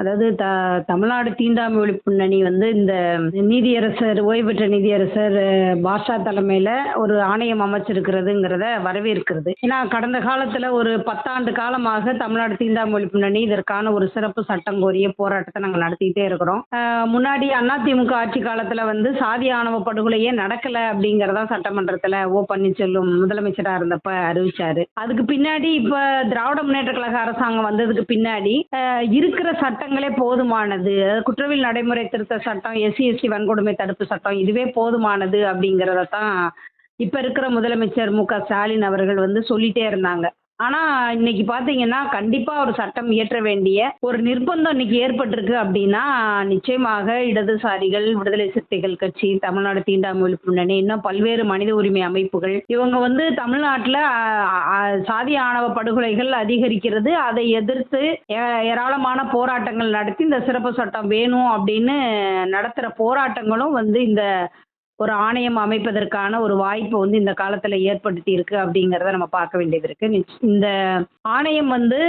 அதாவது த தமிழ்நாடு தீண்டாமை ஒழிப்பு முன்னணி வந்து இந்த நீதியரசர் ஓய்வு பெற்ற நீதியரசர் பாஷா தலைமையில் ஒரு ஆணையம் அமைச்சிருக்கிறதுங்கிறத வரவேற்கிறது. ஏன்னா கடந்த காலத்தில் ஒரு பத்தாண்டு காலமாக தமிழ்நாடு தீண்டாமை ஒழிப்பு முன்னணி இதற்கான ஒரு சிறப்பு சட்டம் கோரிய போராட்டத்தை நாங்கள் நடத்திக்கிட்டே இருக்கிறோம். முன்னாடி முன்னாடி அதிமுக ஆட்சி காலத்தில் வந்து சாதி ஆணவ படுகொலையே நடக்கலை அப்படிங்கிறதா சட்டமன்றத்தில் ஓ பன்னீர்செல்வம் முதலமைச்சராக இருந்தப்ப அறிவிச்சாரு. அதுக்கு பின்னாடி இப்போ திராவிட முன்னேற்ற கழக அரசாங்கம் வந்ததுக்கு பின்னாடி இருக்கிற சட்ட சட்டங்களே போதுமானது. குற்றவியல் நடைமுறை திருத்த சட்டம் எஸ்சி எஸ்டி வன்கொடுமை தடுப்பு சட்டம் இதுவே போதுமானது அப்படிங்கிறத தான் இப்போ இருக்கிற முதலமைச்சர் மு க ஸ்டாலின் அவர்கள் வந்து சொல்லிட்டே இருந்தாங்க. ஆனால் இன்னைக்கு பார்த்தீங்கன்னா கண்டிப்பாக ஒரு சட்டம் இயற்ற வேண்டிய ஒரு நிர்பந்தம் இன்னைக்கு ஏற்பட்டிருக்கு அப்படின்னா நிச்சயமாக இடதுசாரிகள் விடுதலை சிறுத்தைகள் கட்சி தமிழ்நாடு தீண்டாமை ஒழிப்பு முன்னணி இன்னும் பல்வேறு மனித உரிமை அமைப்புகள் இவங்க வந்து தமிழ்நாட்டில் சாதி ஆணவ படுகொலைகள் அதிகரிக்கிறது அதை எதிர்த்து ஏ- ஏராளமான போராட்டங்கள் நடத்தி இந்த சிறப்பு சட்டம் வேணும் அப்படின்னு நடத்துகிற போராட்டங்களும் வந்து இந்த ஒரு ஆணையம் அமைப்பதற்கான ஒரு வாய்ப்பு வந்து இந்த காலத்தில் ஏற்படுத்தி இருக்கு அப்படிங்கிறத நம்ம பார்க்க வேண்டியது இருக்கு. இந்த ஆணையம் வந்து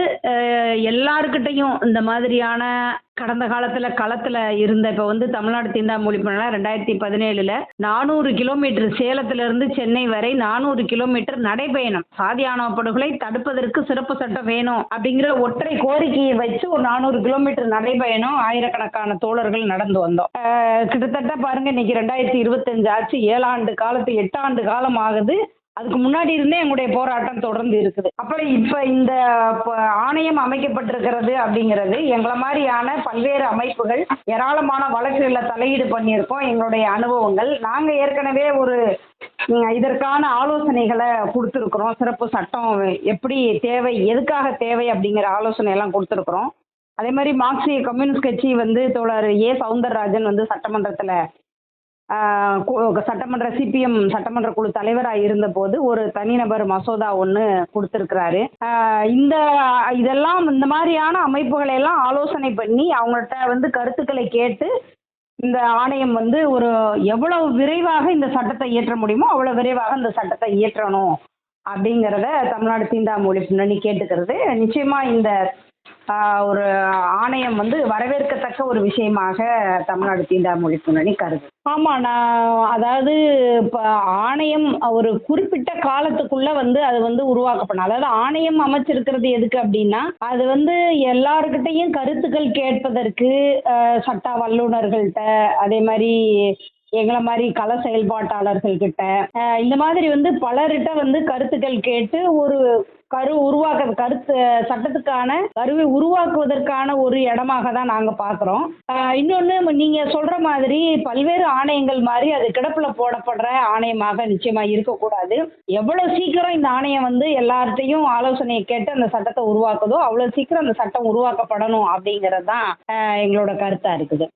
எல்லாருக்கிட்டையும் இந்த மாதிரியான கடந்த காலத்தில் களத்தில் இருந்த இப்போ வந்து தமிழ்நாடு திண்டா மொழி பண்ணலாம். ரெண்டாயிரத்தி பதினேழில் நானூறு கிலோமீட்டர் சேலத்திலிருந்து சென்னை வரை நானூறு கிலோமீட்டர் நடைபயணம். சாதியான படுகொலை தடுப்பதற்கு சிறப்பு சட்டம் வேணும் அப்படிங்கிற ஒற்றை கோரிக்கையை வச்சு ஒரு நானூறு கிலோமீட்டர் நடைபயணம் ஆயிரக்கணக்கான தோழர்கள் நடந்து வந்தோம். கிட்டத்தட்ட பாருங்க இன்னைக்கு ரெண்டாயிரத்தி இருபத்தஞ்சு ஆச்சு. ஏழாண்டு காலத்து எட்டாண்டு காலம் ஆகுது. அதுக்கு முன்னாடி இருந்தே எங்களுடைய போராட்டம் தொடர்ந்து இருக்குது. அப்புறம் இப்போ இந்த இப்போ ஆணையம் அமைக்கப்பட்டிருக்கிறது அப்படிங்கிறது எங்களை மாதிரியான பல்வேறு அமைப்புகள் ஏராளமான வழக்குகளில் தலையீடு பண்ணியிருக்கோம். எங்களுடைய அனுபவங்கள். நாங்கள் ஏற்கனவே ஒரு இதற்கான ஆலோசனைகளை கொடுத்துருக்குறோம். சிறப்பு சட்டம் எப்படி தேவை எதுக்காக தேவை அப்படிங்கிற ஆலோசனை எல்லாம் கொடுத்துருக்குறோம். அதே மாதிரி மார்க்சிய கம்யூனிஸ்ட் கட்சி வந்து தோழர் ஏ. சவுந்தரராஜன் வந்து சட்டமன்றத்தில் சட்டமன்ற சிபிஎம் சட்டமன்ற குழு தலைவராக இருந்தபோது ஒரு தனிநபர் மசோதா ஒன்று கொடுத்துருக்கிறாரு. இந்த இதெல்லாம் இந்த மாதிரியான அமைப்புகளை எல்லாம் ஆலோசனை பண்ணி அவங்கள்ட்ட வந்து கருத்துக்களை கேட்டு இந்த ஆணையம் வந்து ஒரு எவ்வளவு விரைவாக இந்த சட்டத்தை இயற்ற முடியுமோ அவ்வளோ விரைவாக இந்த சட்டத்தை இயற்றணும் அப்படிங்கிறத தமிழ்நாடு தீண்டாமொழி முன்னணி கேட்டுக்கிறது. நிச்சயமாக இந்த ஒரு ஆணையம் வந்து வரவேற்கத்தக்க ஒரு விஷயமாக தமிழ்நாடு தீண்டா மொழி முன்னணி கருது ஆமாம் நான் அதாவது இப்போ ஆணையம் ஒரு குறிப்பிட்ட காலத்துக்குள்ள வந்து அது வந்து உருவாக்கப்படும். அதாவது ஆணையம் அமைச்சிருக்கிறது எதுக்கு அப்படின்னா அது வந்து எல்லாருக்கிட்டையும் கருத்துக்கள் கேட்பதற்கு சட்ட வல்லுநர்கள்ட்ட அதே மாதிரி எங்களை மாதிரி கள செயல்பாட்டாளர்கள்கிட்ட இந்த மாதிரி வந்து பலர்கிட்ட வந்து கருத்துக்கள் கேட்டு ஒரு கரு உருவாக்க கருத்து சட்டத்துக்கான கருவை உருவாக்குவதற்கான ஒரு இடமாக தான் நாங்கள் பார்க்குறோம் இன்னொன்று நீங்கள் சொல்கிற மாதிரி பல்வேறு ஆணையங்கள் மாதிரி அது கிடப்பில் போடப்படுற ஆணையமாக நிச்சயமாக இருக்கக்கூடாது. எவ்வளோ சீக்கிரம் இந்த ஆணையம் வந்து எல்லார்ட்டையும் ஆலோசனையை கேட்டு அந்த சட்டத்தை உருவாக்குதோ அவ்வளோ சீக்கிரம் அந்த சட்டம் உருவாக்கப்படணும் அப்படிங்கிறது தான் எங்களோட கருத்தாக இருக்குது.